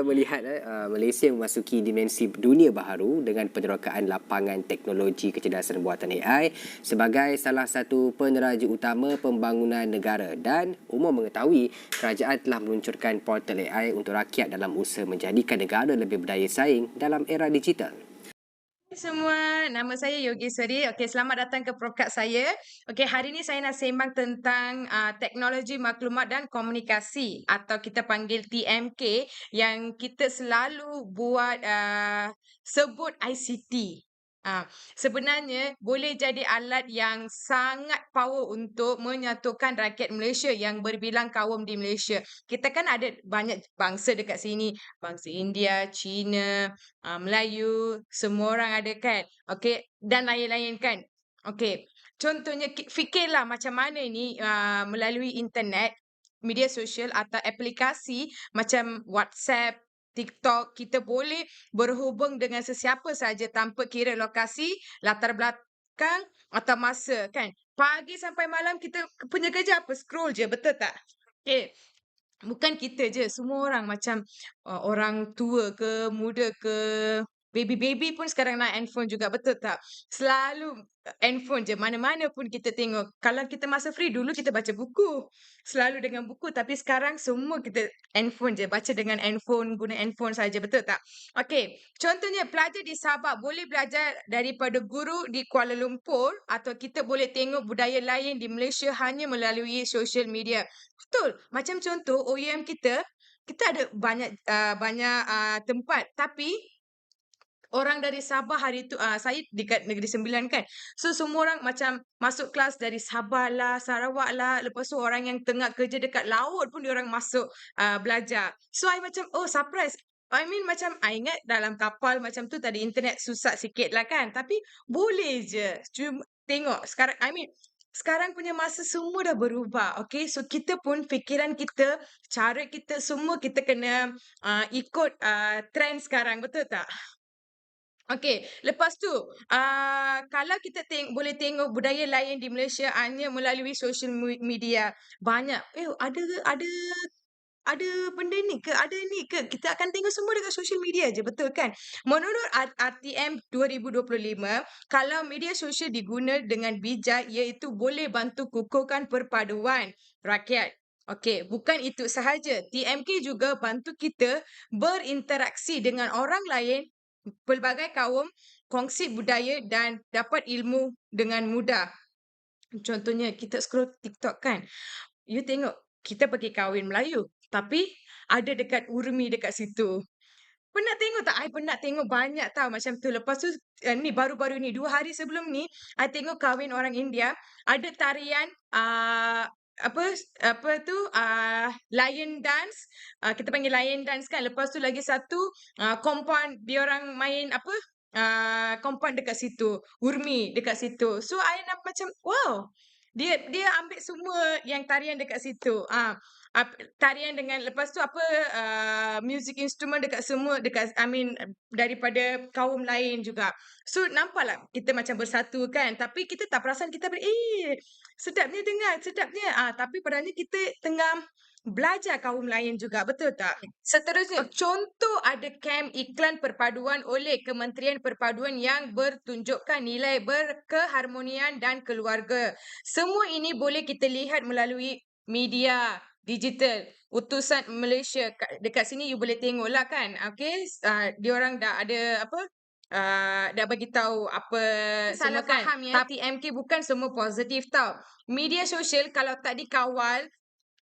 Melihat eh, uh, Malaysia memasuki dimensi dunia baharu dengan penerokaan lapangan teknologi kecerdasan buatan AI sebagai salah satu peneraja utama pembangunan negara. Dan umum mengetahui kerajaan telah meluncurkan portal AI untuk rakyat dalam usaha menjadikan negara lebih berdaya saing dalam era digital semua, nama saya Yogi Seri. Okey, selamat datang ke program saya. Okey, hari ini saya nak sembang tentang uh, teknologi maklumat dan komunikasi atau kita panggil TMK yang kita selalu buat uh, sebut ICT. Ha, sebenarnya boleh jadi alat yang sangat power untuk menyatukan rakyat Malaysia yang berbilang kaum di Malaysia. Kita kan ada banyak bangsa dekat sini. Bangsa India, Cina, uh, Melayu, semua orang ada kan. Okay, dan lain-lain kan. Okay, contohnya fikirlah macam mana ni uh, melalui internet, media sosial atau aplikasi macam WhatsApp, TikTok, kita boleh berhubung dengan sesiapa saja tanpa kira lokasi, latar belakang atau masa kan. Pagi sampai malam kita punya kerja apa? Scroll je, betul tak? Okay. Bukan kita je, semua orang macam uh, orang tua ke, muda ke, Baby-baby pun sekarang nak handphone juga, betul tak? Selalu eh, handphone je, mana-mana pun kita tengok. Kalau kita masa free, dulu kita baca buku. Selalu dengan buku, tapi sekarang semua kita handphone je. Baca dengan handphone, guna handphone saja, betul tak? Okey, contohnya pelajar di Sabah boleh belajar daripada guru di Kuala Lumpur atau kita boleh tengok budaya lain di Malaysia hanya melalui social media. Betul, macam contoh OUM kita, kita ada banyak uh, banyak uh, tempat tapi orang dari Sabah hari tu uh, saya dekat Negeri Sembilan kan. So semua orang macam masuk kelas dari Sabah lah, Sarawak lah. Lepas tu orang yang tengah kerja dekat laut pun orang masuk uh, belajar. So I macam oh surprise. I mean macam I ingat dalam kapal macam tu tadi internet susah sikit lah kan. Tapi boleh je. Cuma tengok sekarang I mean sekarang punya masa semua dah berubah. Okay, so kita pun fikiran kita, cara kita semua kita kena uh, ikut uh, trend sekarang. Betul tak? Okey, lepas tu, uh, kalau kita teng boleh tengok budaya lain di Malaysia hanya melalui social media, banyak. Eh, ada ada ada benda ni ke? Ada ni ke? Kita akan tengok semua dekat social media je, betul kan? Menurut RTM 2025, kalau media sosial diguna dengan bijak, iaitu boleh bantu kukuhkan perpaduan rakyat. Okey, bukan itu sahaja. TMK juga bantu kita berinteraksi dengan orang lain pelbagai kaum kongsi budaya dan dapat ilmu dengan mudah. Contohnya kita scroll TikTok kan. You tengok kita pergi kahwin Melayu tapi ada dekat Urmi dekat situ. Pernah tengok tak? I pernah tengok banyak tau macam tu. Lepas tu uh, ni baru-baru ni dua hari sebelum ni I tengok kahwin orang India ada tarian uh, apa apa tu uh, lion dance uh, kita panggil lion dance kan. Lepas tu lagi satu uh, compound dia orang main apa uh, compound dekat situ urmi dekat situ. So I nak macam wow dia dia ambil semua yang tarian dekat situ. Ah uh, tarian dengan lepas tu apa uh, music instrument dekat semua dekat I mean daripada kaum lain juga. So nampaklah kita macam bersatu kan tapi kita tak perasan kita ber eh sedapnya dengar sedapnya. Ah tapi padahal kita tengah belajar kaum lain juga betul tak? Seterusnya contoh ada kem iklan perpaduan oleh Kementerian Perpaduan yang bertunjukkan nilai berkeharmonian dan keluarga. Semua ini boleh kita lihat melalui media digital utusan Malaysia dekat sini you boleh tengok lah kan okey uh, dia orang dah ada apa uh, dah bagi tahu apa salah semua kan faham, ya? tapi MK bukan semua positif tau media sosial kalau tak dikawal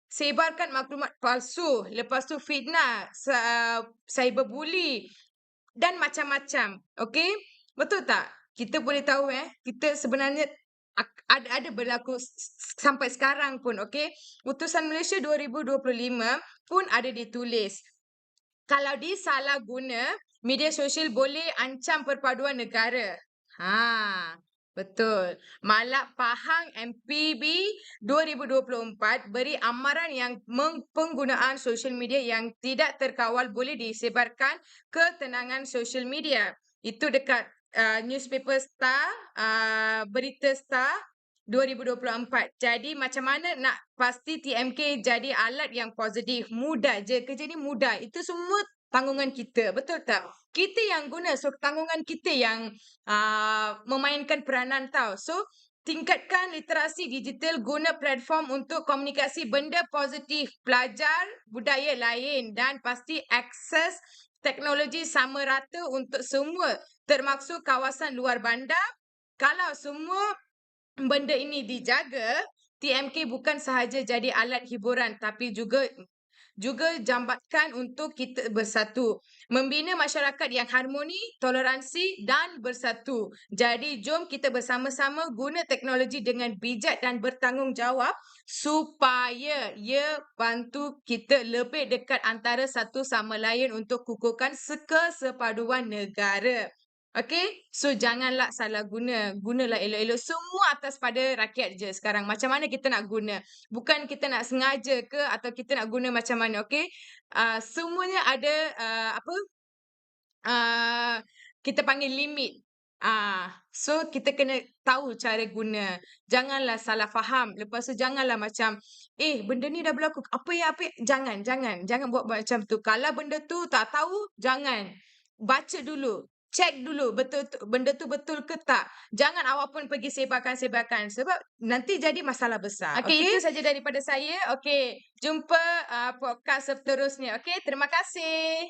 sebarkan maklumat palsu, lepas tu fitnah, uh, cyberbully dan macam-macam. Okey? Betul tak? Kita boleh tahu eh, kita sebenarnya ada ada berlaku sampai sekarang pun, okey? Utusan Malaysia 2025 pun ada ditulis. Kalau disalah guna, media sosial boleh ancam perpaduan negara. Ha, Betul. Malak Pahang MPB 2024 beri amaran yang penggunaan sosial media yang tidak terkawal boleh disebarkan ketenangan sosial media. Itu dekat uh, newspaper Star, uh, berita Star 2024. Jadi macam mana nak pasti TMK jadi alat yang positif? Mudah je. Kerja ni mudah. Itu semua tanggungan kita. Betul tak? Kita yang guna. So, tanggungan kita yang uh, memainkan peranan tau. So, tingkatkan literasi digital, guna platform untuk komunikasi benda positif, belajar budaya lain dan pasti akses teknologi sama rata untuk semua termasuk kawasan luar bandar. Kalau semua benda ini dijaga, TMK bukan sahaja jadi alat hiburan tapi juga juga jambatkan untuk kita bersatu. Membina masyarakat yang harmoni, toleransi dan bersatu. Jadi jom kita bersama-sama guna teknologi dengan bijak dan bertanggungjawab supaya ia bantu kita lebih dekat antara satu sama lain untuk kukuhkan kesepaduan negara. Okey, so janganlah salah guna. Gunalah elok-elok. Semua atas pada rakyat je sekarang. Macam mana kita nak guna. Bukan kita nak sengaja ke atau kita nak guna macam mana. Okey, uh, semuanya ada uh, apa? Uh, kita panggil limit. Ah, so kita kena tahu cara guna. Janganlah salah faham. Lepas tu janganlah macam eh benda ni dah berlaku. Apa ya apa? ya?" Jangan, jangan. Jangan buat macam tu. Kalau benda tu tak tahu, jangan. Baca dulu. Check dulu betul tu, benda tu betul ke tak. Jangan awak pun pergi sebarkan-sebarkan sebab nanti jadi masalah besar. Okey, okay? itu saja daripada saya. Okey, jumpa uh, podcast seterusnya. Okey, terima kasih.